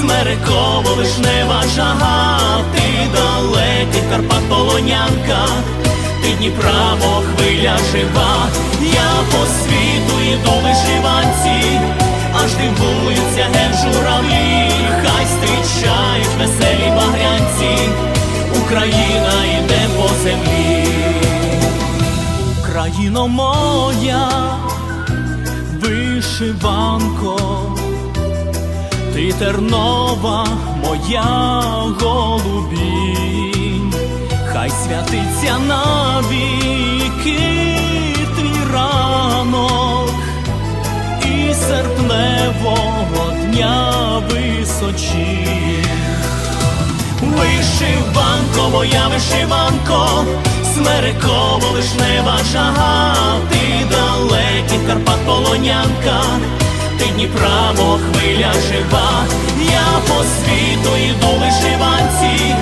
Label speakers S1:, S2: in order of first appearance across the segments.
S1: смереково вишнева жага, ти далекий Карпат полонянка, ти Дніпра, мов хвиля жива, я по світу іду в вишиванці, аж дивуються ген журавлі, хай зустрічають веселі багрянці, Україна йде по землі, Україно моя вишиванко, ти тернова моя голубінь, хай святиться навіки твій ранок і серпневого дня височі. Вишиванко, моя вишиванко, смереково вишнева жага, ти далекий жива, я по світу йду вишиванці,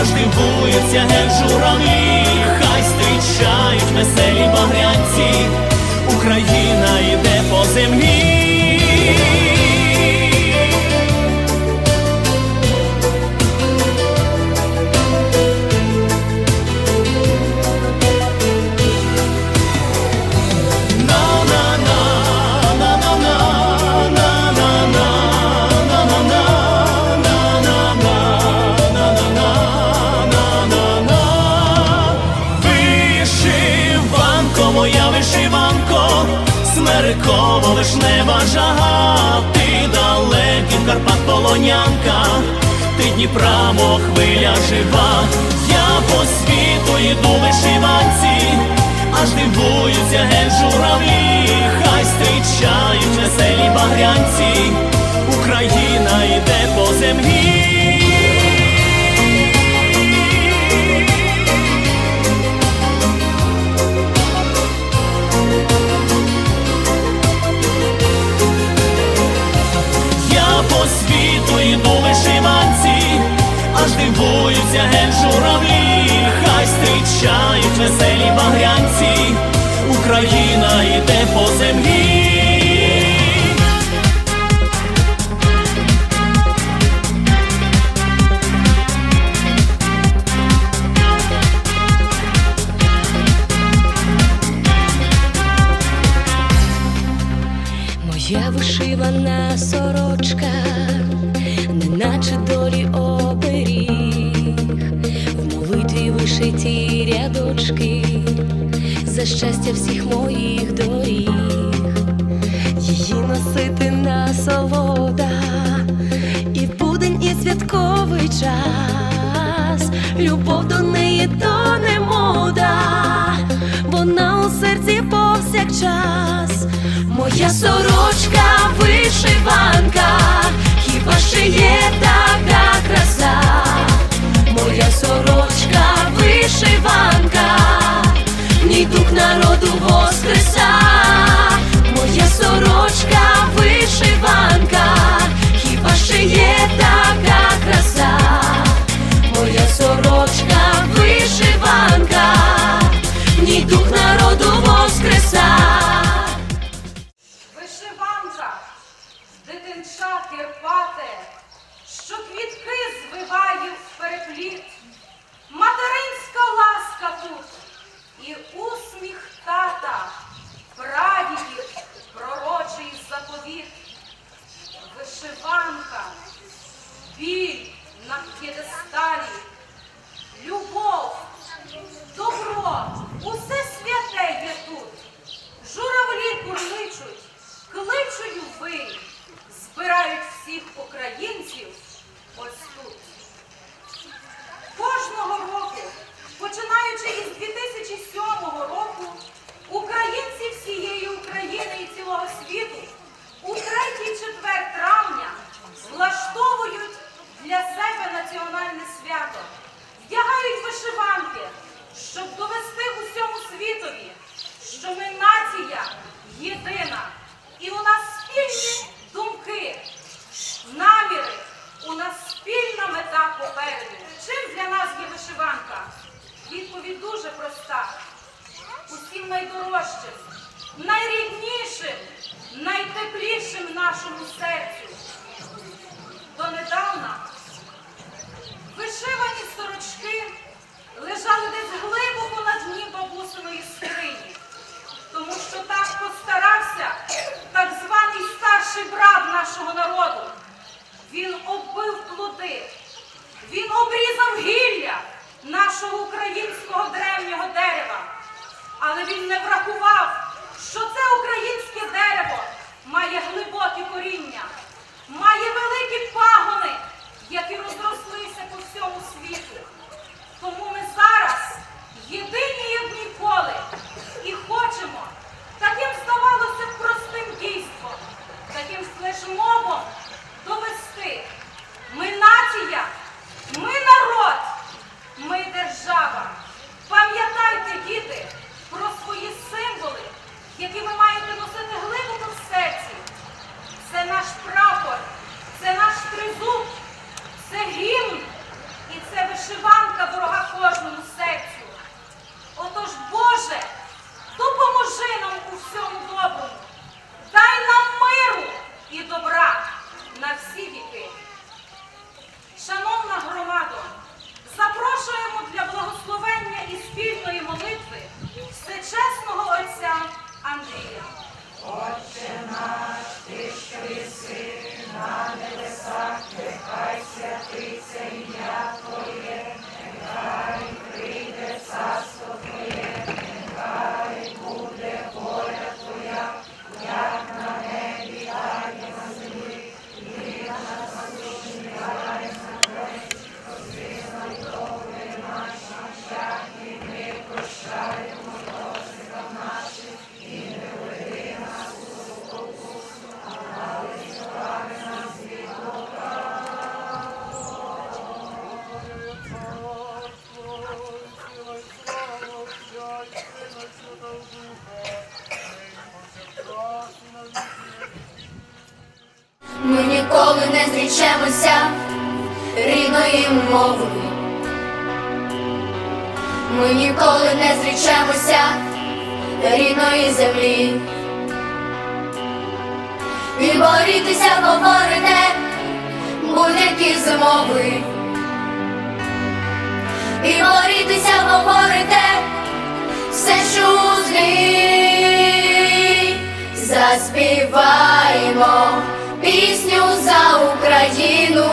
S1: аж дивуються ген журавлі, хай зустрічають веселі смереково неба жага, ти далекий Карпат полонянка, ти Дніпра, хвиля жива, я по світу йду вишиванці, аж дивуються ген журавлі, хай зустрічають веселі багрянці, Україна йде по землі. Дивуються ген журавлі, хай зустрічають веселі багрянці, Україна йде по землі.
S2: Вишиті за щастя всіх моїх доріг, її носити насолода, і в будень, і святковий час, любов до неї то не мода, вона у серці повсякчас. Моя сорочка вишиванка, хіба ще є така краса? Моя сорочка вишиванка, в дух народу воскреса.
S3: рідної мови. Ми ніколи не зрічемося рідної землі. І борітися говорите будь-які змови, І борітися говорите все, що у злі заспіваємо пісню за Україну.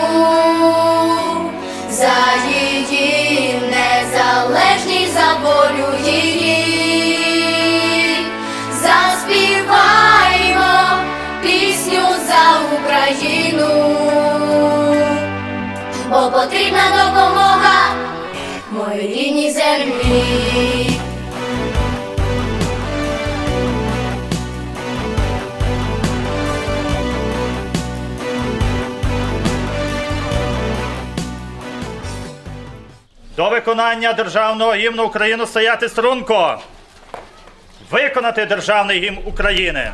S4: до виконання державного гімну України стояти струнко, виконати державний гімн України.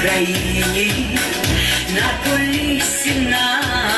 S5: Україні, на колісі на